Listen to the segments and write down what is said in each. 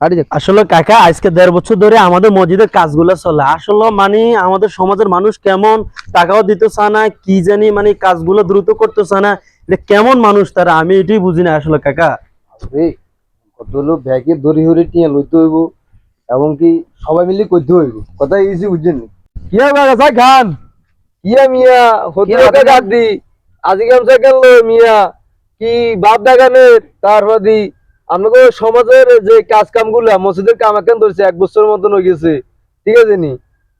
আরে আসলে কাকা আজকে দেড় বছর ধরে আমাদের মসজিদের কাজগুলো চলে। আসলে মানে আমাদের সমাজের মানুষ কেমন? টাকাও দিতে চায় না কি জানি মানে কাজগুলো দ্রুত করতে চায় না। এটা কেমন মানুষ তারা? আমি এটাই বুঝি না আসলে কাকা। রে ব্যাগে দড়ি হরে টিয়া লইতে হইব এবং কি সবাই মিলে করতে হইব। কথা ইজি বুঝছেন কিয়া বাগা খান? কিয়া মিয়া হতে হতে গাদি আজকে আমসা মিয়া? কি বাপ দাগানে তারপর দি আমাকে সমাজের যে কাজ কামগুলা মসজিদের কাম এখন ধরছে এক বছর মতন হয়ে গেছে ঠিক আছে নি?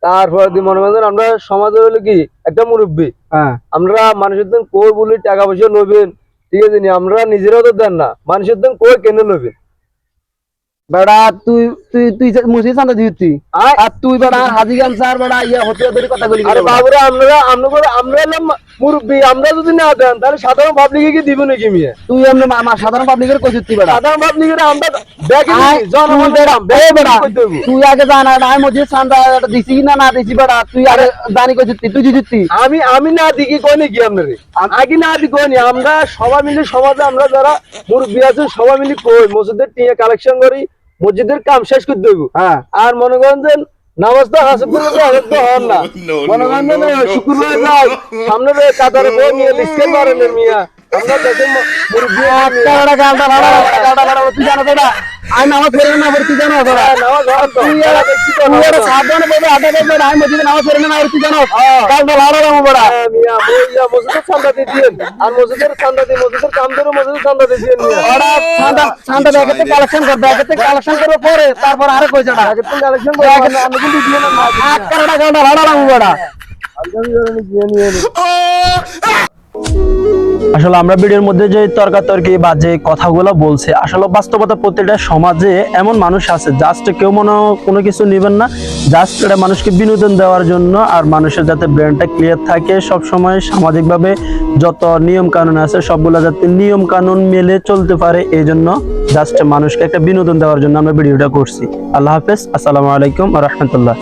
তারপরে মনে করেন আমরা সমাজের হলো কি একটা মুরব্বী। হ্যাঁ। আমরা মানুষের দিন কই বলি টাকা পয়সা লবেন ঠিক আছে নি? আমরা নিজেরাও তো দেন না মানুষের দিন কই কেন লবেন বেড়া তুই তুই তুই মুসি চান্দা আর তুই বেড়া হাজি গামছার বেড়া ইয়া হতে ধরে কথা বলি আরে বাবুরা আমরা আমরা আমরা হলাম মুরব্বী আমরা যদি না দেন তাহলে সাধারণ পাবলিকে কি দিব নাকি মিয়া? তুই এমনি আমার সাধারণ পাবলিকের কইছিস তুই বেড়া। সাধারণ পাবলিকের আমরা দেখি জনগণ তুই বেড়া, এ বেড়া, করতে হইব। তুই আগে জানা আমি চান্দা এটা দিছি কি না না দিছি বেড়া তুই আগে জানি কইছিস তুই দিছিস আমি আমি না দিকে কই নাকি আপনারে? আগে না দি কই আমরা সবাই মিলে সমাজে আমরা যারা মুরব্বী আছে সবাই মিলে কই মসজিদের টিয়া কালেকশন করি মসজিদের কাম শেষ করে দেবো। হ্যাঁ। আর মনে করেন যে নামাজ তো হাসিব করে হাসিব তো হন না। মনে করেন যে না, শুক্রবার সামনে রয়ে কাতারে বই নিয়ে লিখতে পারেন মিয়া আমরা বেড়া জানো বেড়া আমি নামাজ ফেরে না জানো বেড়া তো তুই আর তুই আর সাবধানে বলবে আটা করবে আমি মসজিদে নামাজ ফেরে না তুই জানো গালটা ভাড়া রামু বেড়া হ্যাঁ, মিয়া বইয়া মসজিদের চান্দা দিয়ে দিয়েন আর মসজিদের চান্দা দিয়ে মসজিদের কাম ধরে মসজিদের চান্দা দিয়ে দিয়েন ওরা ঠান্ডা ঠান্ডা ব্যাগেতে কালেকশন কর ব্যাগেতে কালেকশন করবে পরে তারপর আরে আগে কালেকশন করে আমি কিন্তু দিয়ে না এক কারণা গালটা ভাড়া রামু বেড়া আগামী ধরনের দিয়ে নিয়ে নিন। আসলে আমরা ভিডিওর মধ্যে যে তর্কাতর্কি বা যে কথাগুলো বলছে, আসলে বাস্তবতা প্রত্যেকটা সমাজে এমন মানুষ আছে জাস্ট কেউ মনে কোনো কিছু নেবেন না জাস্ট এটা মানুষকে বিনোদন দেওয়ার জন্য আর মানুষের যাতে ব্রেনটা ক্লিয়ার থাকে সব সময় সামাজিকভাবে যত নিয়ম কানুন আছে সবগুলো যাতে নিয়ম কানুন মেলে চলতে পারে এই জন্য জাস্ট মানুষকে একটা বিনোদন দেওয়ার জন্য আমরা ভিডিওটা করছি। আল্লাহ হাফেজ, আসসালামু আলাইকুম রহমতুল্লাহ।